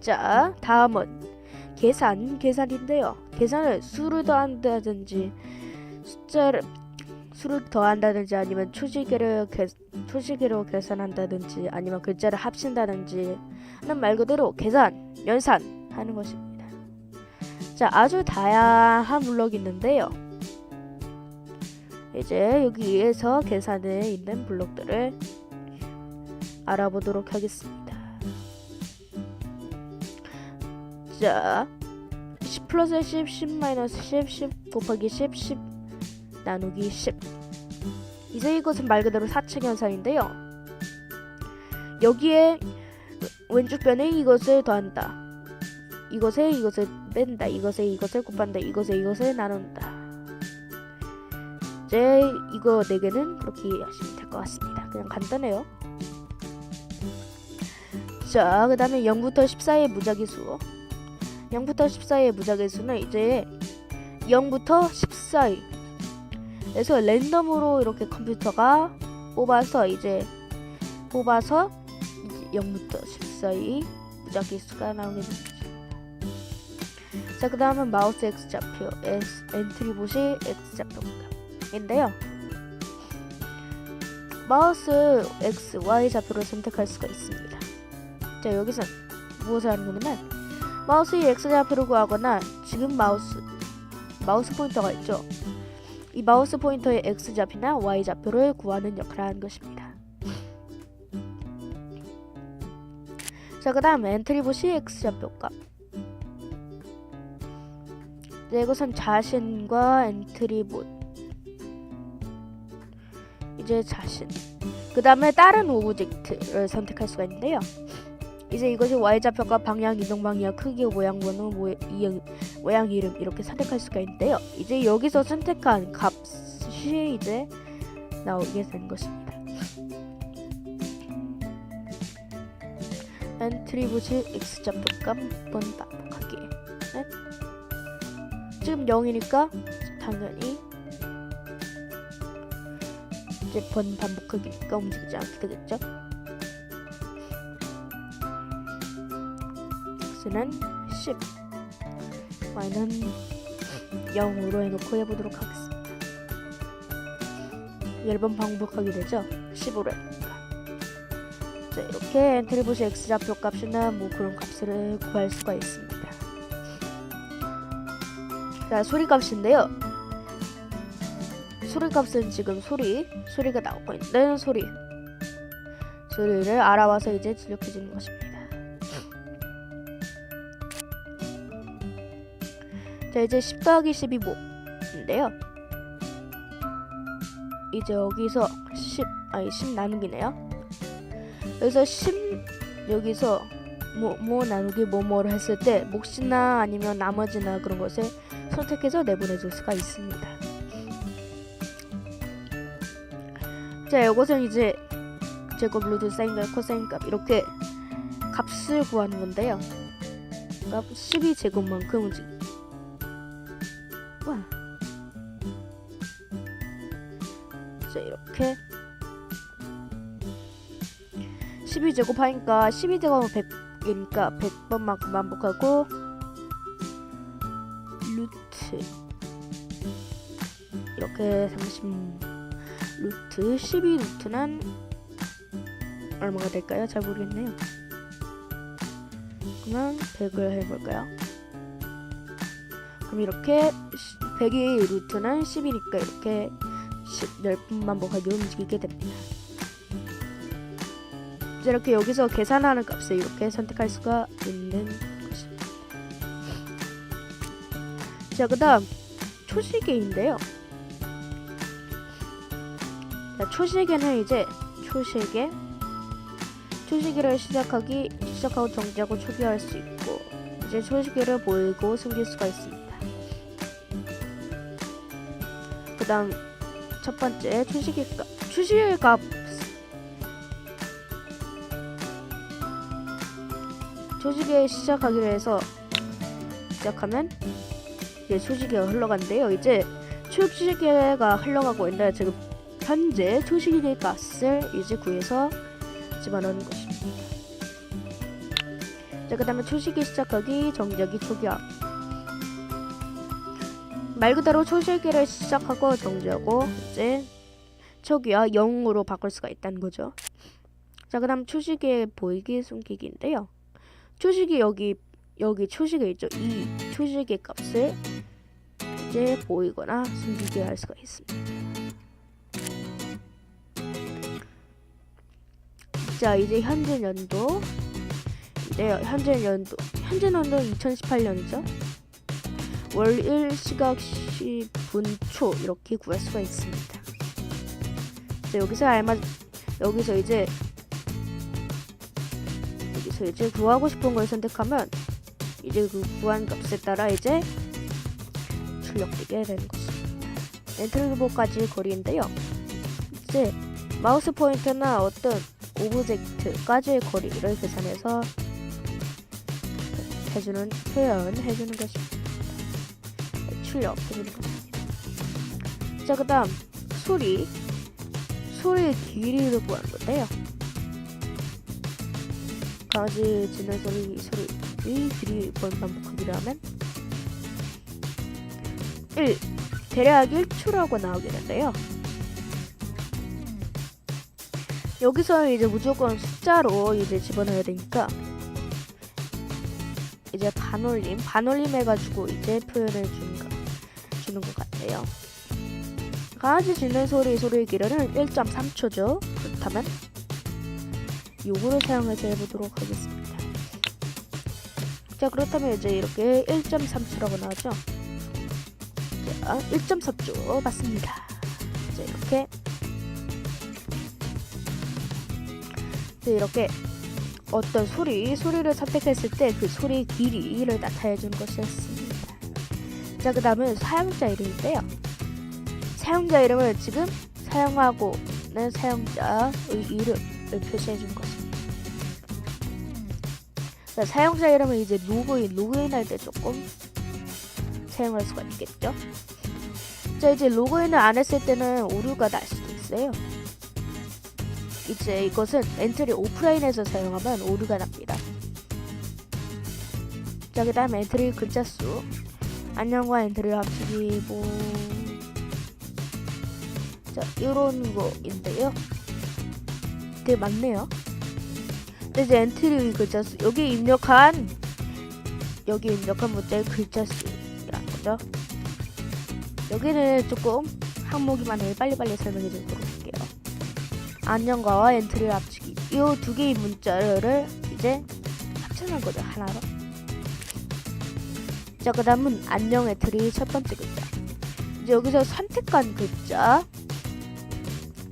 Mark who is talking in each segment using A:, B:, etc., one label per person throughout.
A: 자, 다음은 계산, 계산인데요. 계산을 수를 더한다든지 숫자를 수를 더한다든지 아니면 초시계를 계, 초시계로 계산한다든지 아니면 글자를 합친다든지 하는 말 그대로 계산, 연산 하는 것입니다. 자, 아주 다양한 블록이 있는데요. 이제 여기에서 계산에 있는 블록들을 알아보도록 하겠습니다. 자, 10 플러스 10, 10 마이너스 10, 10 곱하기 10, 10 나누기 10. 이제 이것은 말 그대로 사칙 연산인데요. 여기에 왼쪽 변에 이것을 더한다. 이것에 이것을 뺀다. 이것에 이것을 곱한다. 이것에 이것을 나눈다. 이제 이거 네 개는 그렇게 하시면 될 것 같습니다. 그냥 간단해요. 자, 그 다음에 0부터 14의 무작위 수. 0부터 14의 무작위수는 이제 0부터 14의 그래서 랜덤으로 이렇게 컴퓨터가 뽑아서 이제 뽑아서 이제 0부터 14의 무작위 수가 나오게 됩니다. 자, 그 다음은 마우스 X좌표, S, 엔트리 보시 X좌표인데요. 마우스 X, Y 좌표를 선택할 수가 있습니다. 자, 여기서 무엇을 하는 거냐면 마우스의 X좌표를 구하거나 지금 마우스 마우스 포인터가 있죠. 이 마우스 포인터의 X좌표나 Y좌표를 구하는 역할을 하는 것입니다. 자, 그 다음 엔트리 보시 X좌표 값. 네, 이것은 자신과 엔트리 봇. 이제 자신. 그 다음에 다른 오브젝트를 선택할 수가 있는데요. 이제 이것이 y좌표가 방향, 이동 방향, 크기, 모양, 번호, 모, 이응, 모양 이름 이렇게 선택할 수가 있는데요. 이제 여기서 선택한 값이 이제 나오게 된 것입니다. 엔트리 보시 x좌표 값 번 반복하기. 네? 지금 0이니까 당연히 이제 번 반복하기가 움직이지 않게 되겠죠. X는 10 y는 0으로 해놓고 해보도록 하겠습니다. 10번 반복하게 되죠? 15로 해보니까 자 이렇게 엔트리 보시 x좌표 값이나 뭐 그런 값을 구할 수가 있습니다. 자 소리 값인데요. 소리 값은 지금 소리 소리가 나오고 있는 소리. 소리를 알아와서 이제 출력해 주는 것입니다 자 이제 10 더하기 12모인데요. 이제 여기서 10 아니 10 나누기네요. 여기서 10 여기서 뭐, 뭐 나누기 뭐뭐를 했을 때 몫이나 아니면 나머지나 그런 것을 선택해서 내보내 줄 수가 있습니다. 자 이것은 이제 제곱 루트 사인값 코사인 값 이렇게 값을 구하는 건데요. 값 12제곱만큼 12제곱 하니까 12제곱은 100이니까 100번만큼 반복하고 루트 이렇게 30 루트 12 루트는 얼마가 될까요? 잘 모르겠네요 그러면 100을 해볼까요? 그럼 이렇게 100의 루트는 10이니까 이렇게 10, 10분 반복하게 움직이게 됩니다. 이렇게 여기서 계산하는 값을 이렇게 선택할 수가 있는 것입니다. 자, 그 다음 초시계인데요. 자, 초시계는 이제 초시계 초시계를 시작하기 시작하고 정지하고 초기화할 수 있고 이제 초시계를 보이고 숨길 수가 있습니다. 그 다음 첫 번째 초시계 값 초시계 값 초시계 시작하기로 해서 시작하면 이제 초시계가 흘러간대요 이제 초시계가 흘러가고 있는데 지금 현재 초시계 값을 이제 구해서 집어넣는 것입니다 자, 그 다음에 초식이 시작하기, 정적이 초기화. 말 그대로 초식이를 시작하고 정지하고 이제 초기화 0으로 바꿀 수가 있다는 거죠. 자, 그 다음 초식의 보이기, 숨기기인데요. 초식이 여기 여기 초식에 있죠. 이 초식의 값을 이제 보이거나 숨기게 할 수가 있습니다. 자 이제 현재 연도 이제 현재 연도 현재 연도는 2018년이죠. 월일 시각 시 분초 이렇게 구할 수가 있습니다. 자, 여기서 알마 여기서 이제 여기서 이제 구하고 싶은 걸 선택하면 이제 그 구한 값에 따라 이제 출력되게 되는 것입니다. 엔트리보까지 거리인데요. 이제 마우스 포인터나 어떤 오브젝트까지의 거리를 계산해서 해주는 표현 해주는 것입니다. 출력 해주는 것입니다. 자 그다음 소리 소리의 길이를 구하는 건데요. 강아지 짖는 소리 소리 이 길이 번 반복하기를 하면 1 대략 1초라고 나오게 되는데요. 여기서 이제 무조건 숫자로 이제 집어넣어야 되니까 이제 반올림 반올림 해가지고 이제 표현을 주는 거 주는 것 같아요. 강아지 짖는 소리 소리의 길이는 1.3초죠. 그렇다면 요거를 사용해서 해보도록 하겠습니다. 자 그렇다면 이제 이렇게 1.3초라고 나오죠. 자 1.3초 맞습니다. 자 이렇게 자 이렇게 어떤 소리 소리를 선택했을 때 그 소리 길이를 나타내 주는 것이었습니다. 자 그 다음은 사용자 이름인데요. 사용자 이름을 지금 사용하고 있는 사용자의 이름을 표시해 주는 것입니다. 자, 사용자 이름은 이제 로그인, 로그인할 때 조금 사용할 수가 있겠죠. 자, 이제 로그인을 안 했을 때는 오류가 날 수도 있어요. 이제 이것은 엔트리 오프라인에서 사용하면 오류가 납니다. 자, 그 다음 엔트리 글자 수. 안녕과 엔트리 합치기 뭐 자, 이런 거인데요. 되게 많네요. 근데 이제 엔트리 글자 수 여기 입력한 여기 입력한 문자의 글자 수라는 거죠. 여기는 조금 항목이 많으니 빨리빨리 설명해 드리도록 할게요. 안녕과와 엔트리를 합치기 이 두 개의 문자를 이제 합쳐놓은 거죠 하나로. 자 그다음은 안녕 엔트리 첫 번째 글자. 이제 여기서 선택한 글자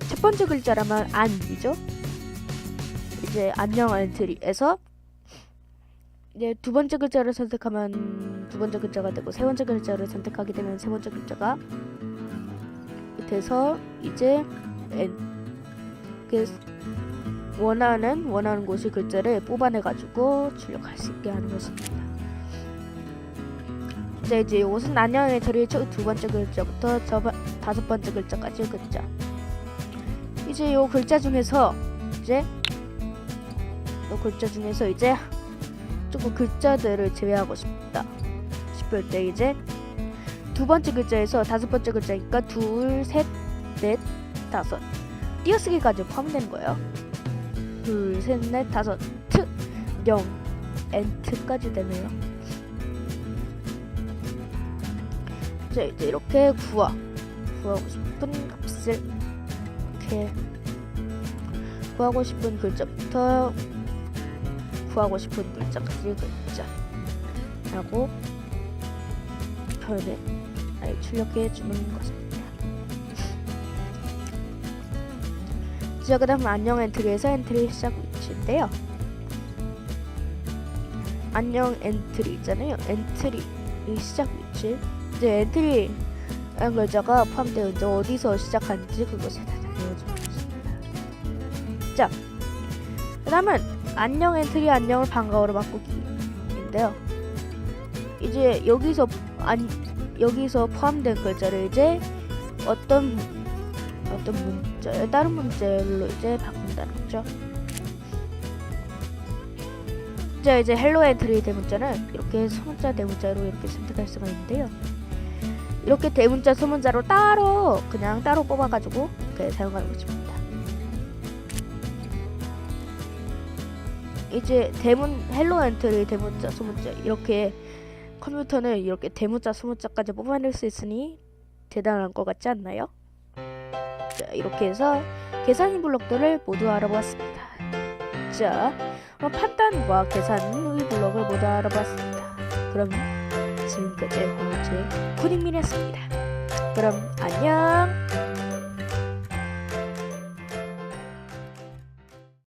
A: 첫 번째 글자라면 안이죠. 이제 안녕 엔트리에서 이제 두 번째 글자를 선택하면 두 번째 글자가 되고 세 번째 글자를 선택하게 되면 세 번째 글자가 돼서 이제 엔그 원하는 원하는 곳의 글자를 뽑아내 가지고 출력할 수 있게 하는 것입니다. 이제 이제 이것은 안녕 엔트리 두 번째 글자부터 저 다섯 번째 글자까지 글자. 이제 요 글자 중에서 이제 요 글자 중에서 이제 조금 글자들을 제외하고 싶다 싶을 때 이제 두 번째 글자에서 다섯 번째 글자니까 둘, 셋, 넷, 다섯 띄어쓰기까지 포함되는 거예요. 둘, 셋, 넷, 다섯 트, 영, 엔트까지 되네요. 자 이제 이렇게 구하 구하고 싶은 값을 이렇게 구하고 싶은 글자부터 구하고 싶은 글자까지 글자 라고 표현을 아예 출력해 주는 것입니다. 자 그 다음 안녕 엔트리에서 엔트리 시작 위치인데요. 안녕 엔트리 있잖아요. 엔트리 시작 위치 이제 엔트리 글자가 포함되어 있는데 어디서 시작하는지 그것을 다 알려주는 것입니다. 자, 그 다음은 안녕 엔트리 안녕을 반가워로 바꾸기인데요. 이제 여기서 안 여기서 포함된 글자를 이제 어떤 어떤 문자 다른 문자로 이제 바꾼다는 거죠. 자 이제 헬로 엔트리 대문자는 이렇게 소문자 대문자로 이렇게 선택할 수가 있는데요. 이렇게 대문자 소문자로 따로 그냥 따로 뽑아가지고 이렇게 사용하는 것입 이제 대문 헬로 엔트리 대문자 소문자 이렇게 컴퓨터는 이렇게 대문자 소문자까지 뽑아낼 수 있으니 대단한 것 같지 않나요? 자 이렇게 해서 계산인 블록들을 모두 알아보았습니다. 자 어, 판단과 계산의 블록을 모두 알아봤습니다. 그럼 지금까지 홍제 코딩민이었습니다. 그럼 안녕.